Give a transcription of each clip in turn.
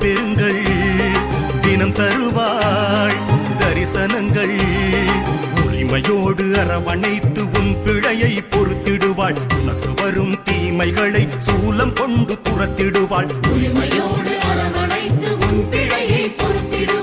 பெறுங்கள் தினம் தருவாள் தரிசனங்கள். உரிமையோடு அரவணைத்து உன் பிழையை பொறுத்திடுவாள். உனக்கு வரும் தீமைகளை சூலம் கொண்டு துரத்திடுவாள். உரிமையோடு அரவணைத்து உன் பிழையை பொறுத்திடுவாள்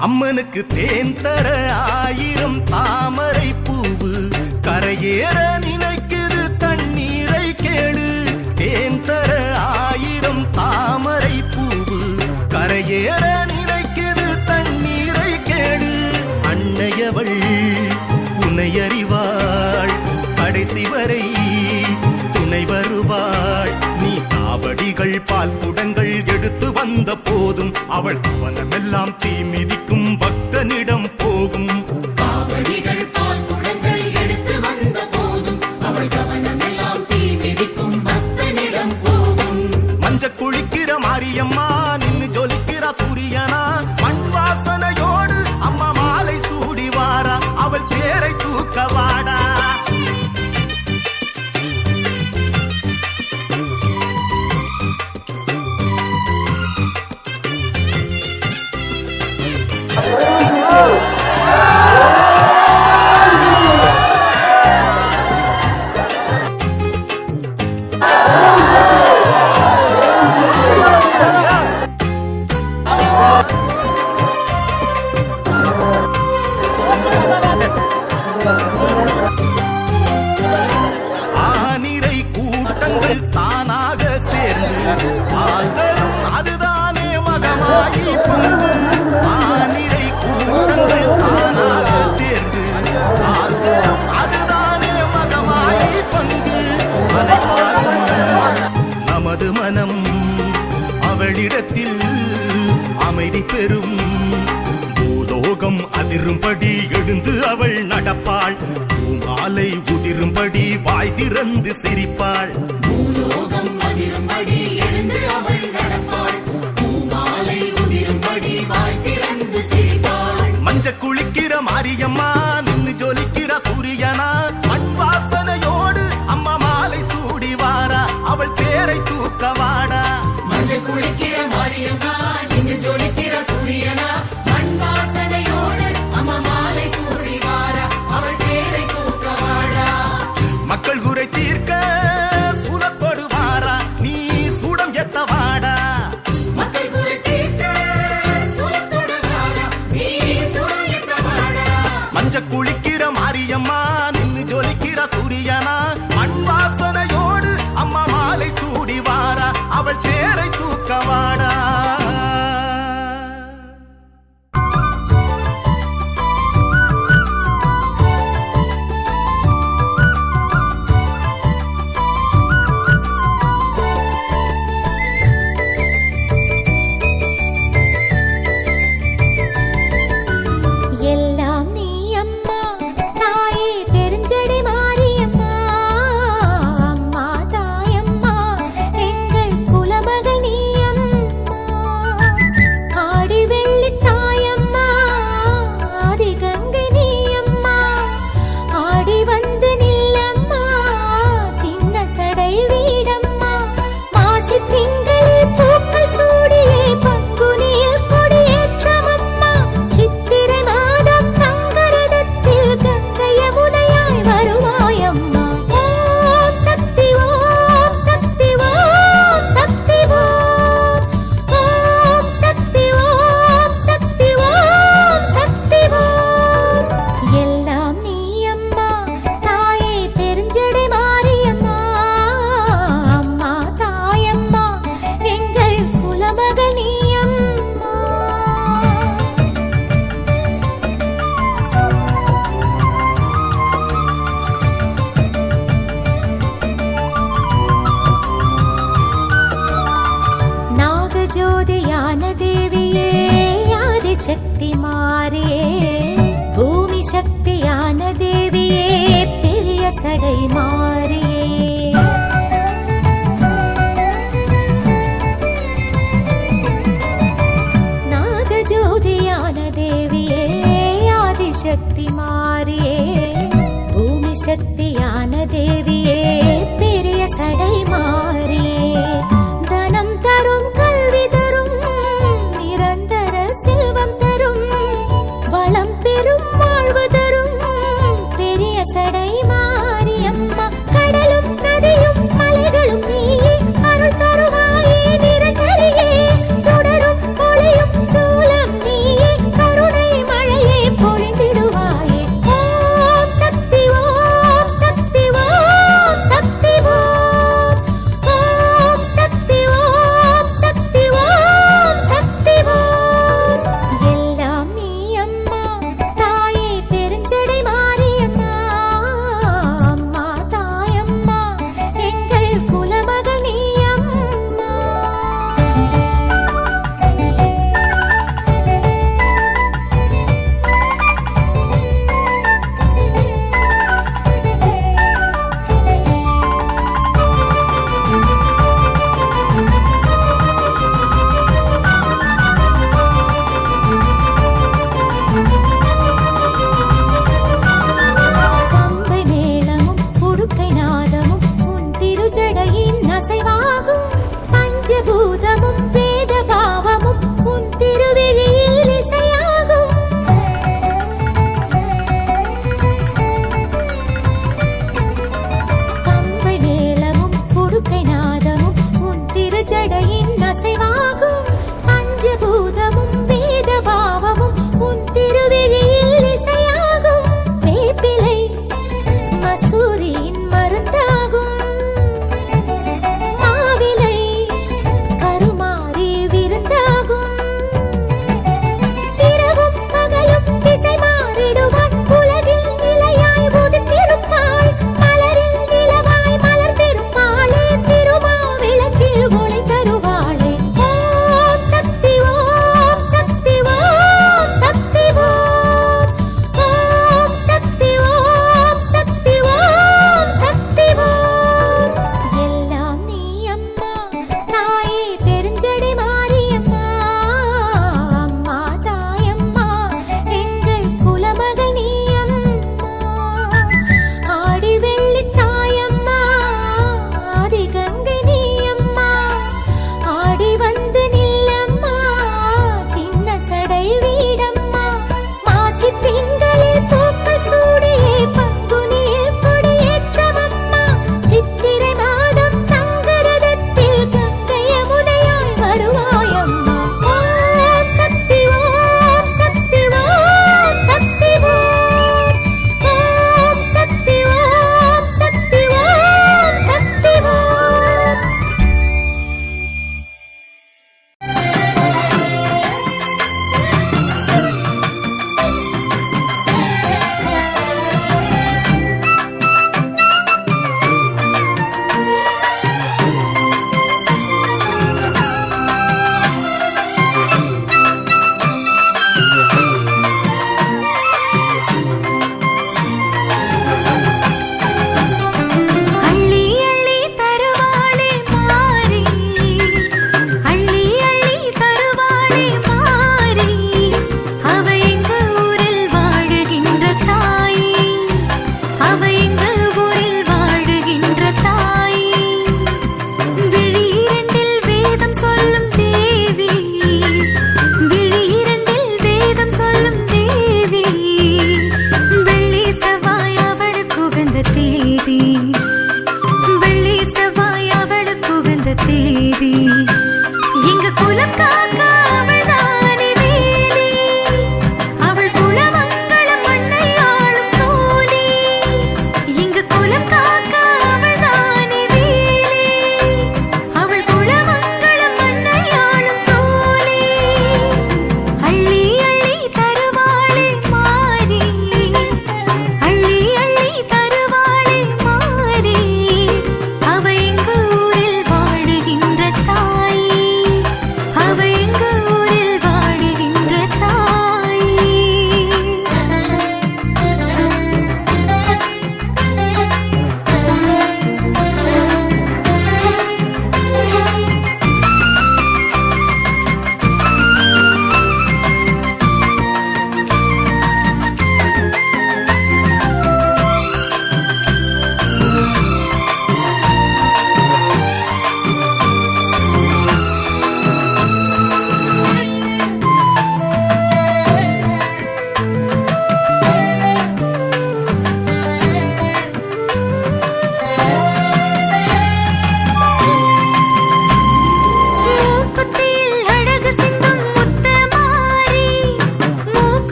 அம்மனுக்கு தேன் தர ஆயிரம் தாமரை பூவு. கரையேற நினைக்குது தண்ணீரை கேளு. தேன் தர ஆயிரம் தாமரை பூவு. கரையேற நினைக்குது தண்ணீரை கேளு. அன்னையவள் உனையறிவாள் கடைசி வரை துணை வருவாள். காவடிகள் பால் குடங்கள் எடுத்து வந்த போதும் அவள் அவனமெல்லாம் தீமிதிக்கும் பக்தனிடம் போகும். காவடிகள் ஓரிடத்தில் அமைதி பெறும். பூலோகம் அதிரும்படி எழுந்து அவள் நடப்பாள். பூமாலை உதிரும்படி வாய் திறந்து சிரிப்பாள். Juliana. சக்தி மாறியே பூமி சக்தியான தேவியே பெரிய சடை மாறியே நாகஜோதியான தேவியே ஆதிசக்தி மாறியே பூமி சக்தியான தேவியே பெரிய சடை மாறியே.